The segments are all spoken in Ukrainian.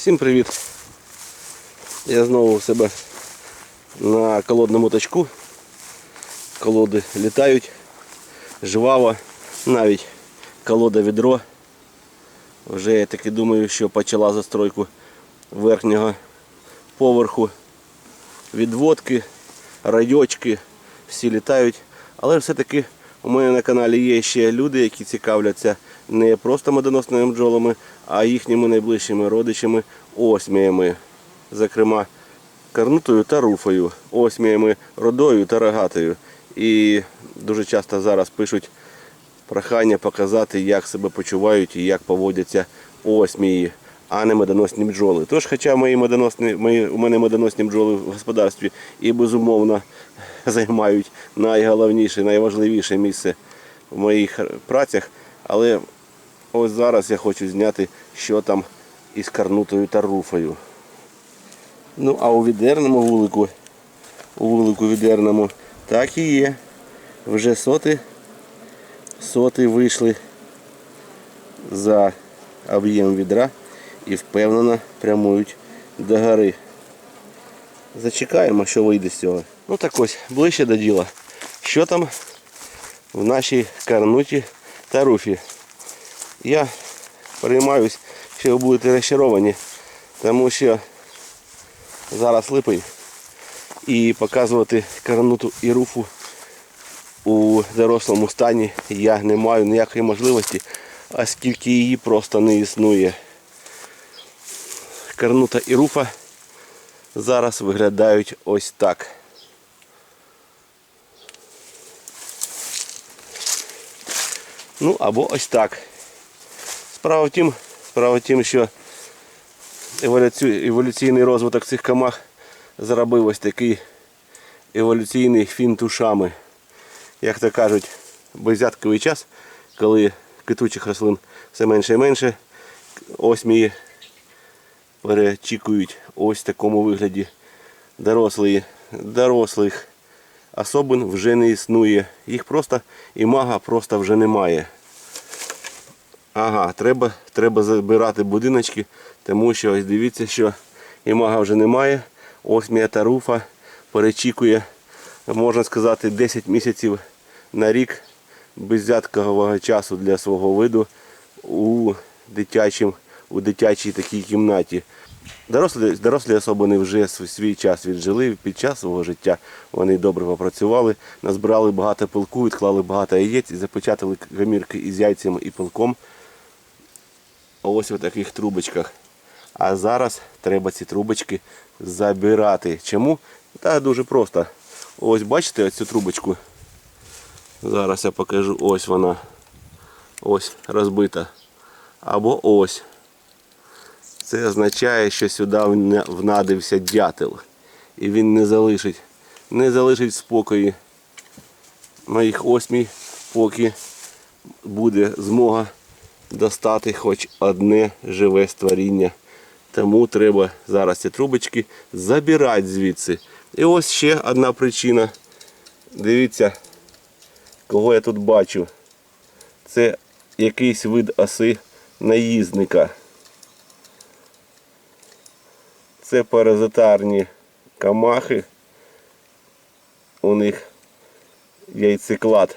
Всім привіт! Я знову у себе на колодному точку. Колоди літають, жваво, навіть колода відро. Вже я таки думаю, що почала застройку верхнього поверху. Відводки, райочки, всі літають. Але все-таки у мене на каналі є ще люди, які цікавляться не просто медоносними бджолами, а їхніми найближчими родичами осміями. Зокрема, карнутою та руфою, осміями родою та рогатою. І дуже часто зараз пишуть прохання показати, як себе почувають і як поводяться осмії, а не медоносні бджоли. Тож, хоча мої медоносні, мої, у мене медоносні бджоли в господарстві і безумовно займають найголовніше, найважливіше місце в моїх працях, але ось зараз я хочу зняти, що там із карнутою та руфою. Ну, а у відерному вулику, у вулику відерному, так і є. Вже соти, соти вийшли за об'єм відра і впевнено прямують до гори. Зачекаємо, що вийде з цього. Ну так ось, ближче до діла. Що там в нашій карнуті та руфі? Я переймаюсь, що ви будете розчаровані, тому що зараз липень і показувати карнуту і руфу у дорослому стані я не маю ніякої можливості, оскільки її просто не існує. Карнута і руфа зараз виглядають ось так. Ну або ось так. Справа в тім, справа в тім, що еволюційний розвиток цих комах зробив ось такий еволюційний фінт ушами. Як то кажуть, беззятковий час, коли квітучих рослин все менше і менше, осмії перечікують ось в такому вигляді. Дорослі, дорослих особин вже не існує. Їх просто імага просто вже немає. Ага, треба, треба забирати будиночки, тому що ось дивіться, що імага вже немає. Осмія та руфа перечікує, можна сказати, 10 місяців на рік беззяткового часу для свого виду у, дитячим, у дитячій такій кімнаті. Дорослі, дорослі особини вже свій час віджили під час свого життя. Вони добре попрацювали, назбирали багато пилку, відклали багато яєць і запечатали камірки із яйцями і пилком. Ось в таких трубочках. А зараз треба ці трубочки забирати. Чому? Та дуже просто. Ось бачите оцю трубочку. Зараз я покажу. Ось вона. Ось розбита. Або ось. Це означає, що сюди внадився дятел. І він не залишить, не залишить в спокої моїх осмій, поки буде змога достати хоч одне живе створіння. Тому треба зараз ці трубочки забирати звідси. І ось ще одна причина. Дивіться, кого я тут бачу. Це якийсь вид оси наїзника. Це паразитарні камахи. У них яйцеклад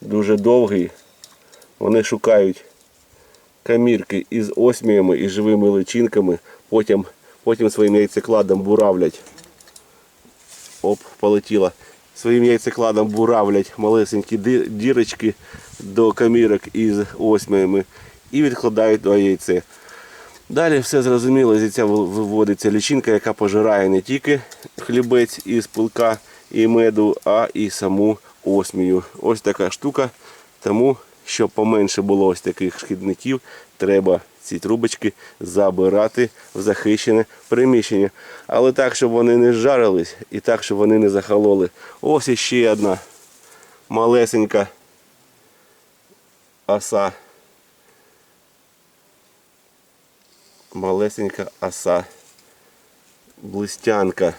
дуже довгий. Вони шукають камірки із осміями і живими личинками, потім, потім своїм яйцекладом буравлять. Оп, полетіла. Своїм яйцекладом буравлять малесенькі дірочки до камірок із осміями і відкладають до яйце. Далі все зрозуміло, зі ця виводиться лічинка, яка пожирає не тільки хлібець із пилка і меду, а і саму осмію. Ось така штука. Тому, щоб поменше було ось таких шкідників, треба ці трубочки забирати в захищене приміщення. Але так, щоб вони не зжарились і так, щоб вони не захололи. Ось іще одна малесенька оса. малесенька оса. Блистянка.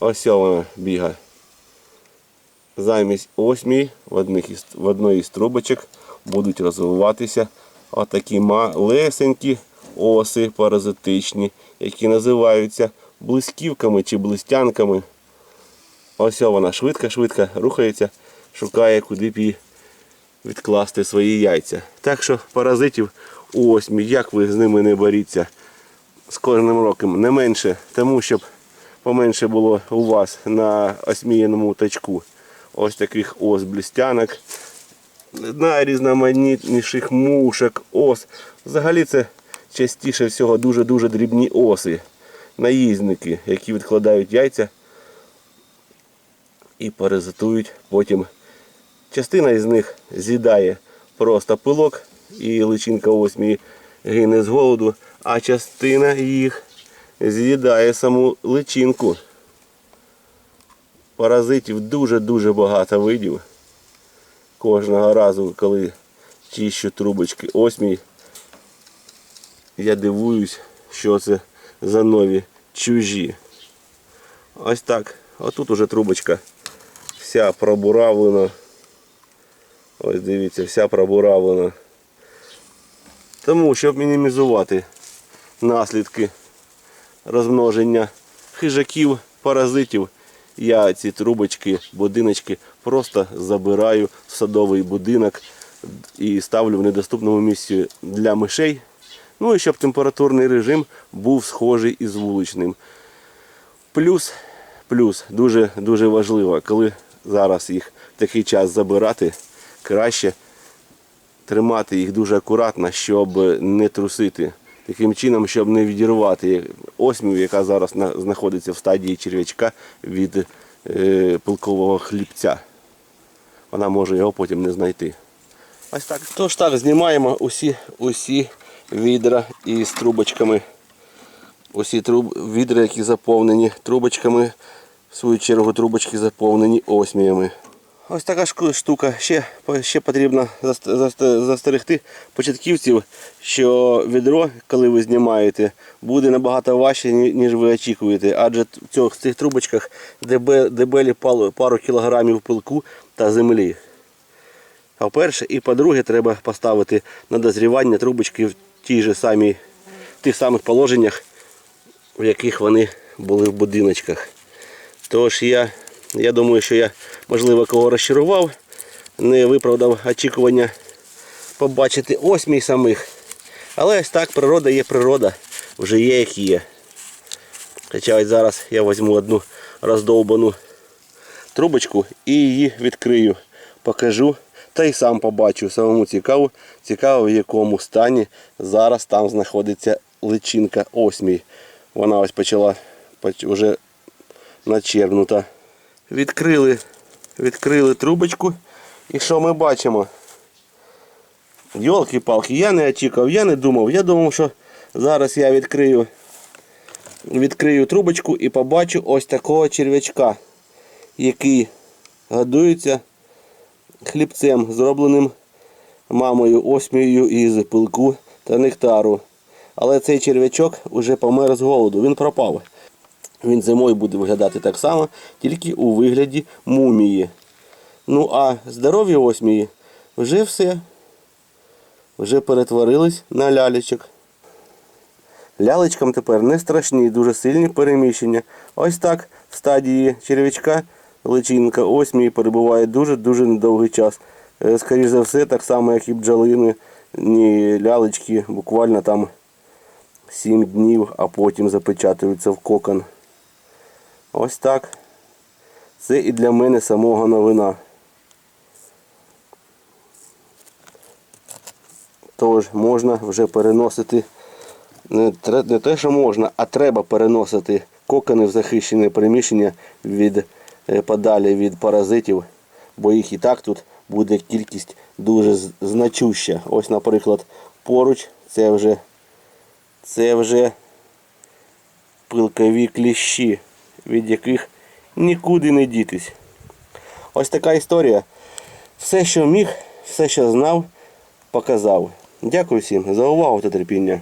Ось вона бігає. Замість осьмій в, одних в одної із трубочок будуть розвиватися отакі малесенькі оси паразитичні, які називаються блисківками чи блистянками. Ось вона швидко-швидко рухається, шукає, куди б їй відкласти свої яйця. Так що паразитів у осьмі, як ви з ними не боріться, з кожним роком не менше, тому щоб поменше було у вас на осміяному тачку. Ось таких ос блістянок, найрізноманітніших мушок, ос. Взагалі це частіше всього дуже-дуже дрібні оси, наїзники, які відкладають яйця і паразитують потім. Частина із них з'їдає просто пилок і личинка осмії гине з голоду, а частина їх з'їдає саму личинку. Паразитів дуже-дуже багато видів. Кожного разу, коли чищу трубочки осмій, я дивуюсь, що це за нові чужі. Ось так. Отут уже трубочка вся пробуравлена. Ось дивіться, вся пробуравлена. Тому, щоб мінімізувати наслідки розмноження хижаків, паразитів, я ці трубочки, будиночки просто забираю в садовий будинок і ставлю в недоступному місці для мишей. Ну і щоб температурний режим був схожий із вуличним. Плюс, плюс дуже дуже важливо, коли зараз їх такий час забирати, краще тримати їх дуже акуратно, щоб не трусити. Таким чином, щоб не відірвати осмію, яка зараз на- знаходиться в стадії черв'ячка від е, пилкового хлібця. Вона може його потім не знайти. Ось так. Тож так, знімаємо усі, усі відра із трубочками. Усі труб, відра, які заповнені трубочками, в свою чергу трубочки заповнені осміями. Ось така штука. Ще, ще потрібно заст- заст- застерегти початківців, що відро, коли ви знімаєте, буде набагато важче, ніж ви очікуєте. Адже в цьох- в цих трубочках дебелі пару кілограмів пилку та землі. А по-перше, і по-друге, треба поставити на дозрівання трубочки в тій же самій, в тих самих положеннях, в яких вони були в будиночках. Тож я, я думаю, що я, можливо, кого розчарував, не виправдав очікування побачити осмій самих. Але ось так, природа є природа, вже є як є. Хоча ось зараз я візьму одну роздовбану трубочку і її відкрию, покажу та й сам побачу. Самому цікаво, цікаво в якому стані зараз там знаходиться личинка осмій. Вона ось почала вже начерпнута. Відкрили, відкрили трубочку. І що ми бачимо? Йолки-палки, я не очікував, я не думав. Я думав, що зараз я відкрию, відкрию трубочку і побачу ось такого черв'ячка, який годується хлібцем, зробленим мамою осмією із пилку та нектару. Але цей черв'ячок вже помер з голоду, він пропав. Він зимою буде виглядати так само, тільки у вигляді мумії. Ну а здорові осмії вже все. Вже перетворились на лялечок. Лялечкам тепер не страшні, дуже сильні переміщення. Ось так в стадії черв'ячка личинка осмії перебуває дуже-дуже недовгий час. Е, Скоріше за все, так само, як і бджолини, ні лялечки, буквально там 7 днів, а потім запечатуються в кокон. Ось так. Це і для мене самого новина. Тож можна вже переносити не, те, що можна, а треба переносити кокони в захищене приміщення від е, подалі від паразитів, бо їх і так тут буде кількість дуже значуща. Ось, наприклад, поруч це вже це вже пилкові кліщі, від яких нікуди не дітись. Ось така історія. Все, що міг, все, що знав, показав. Дякую всім за увагу та терпіння.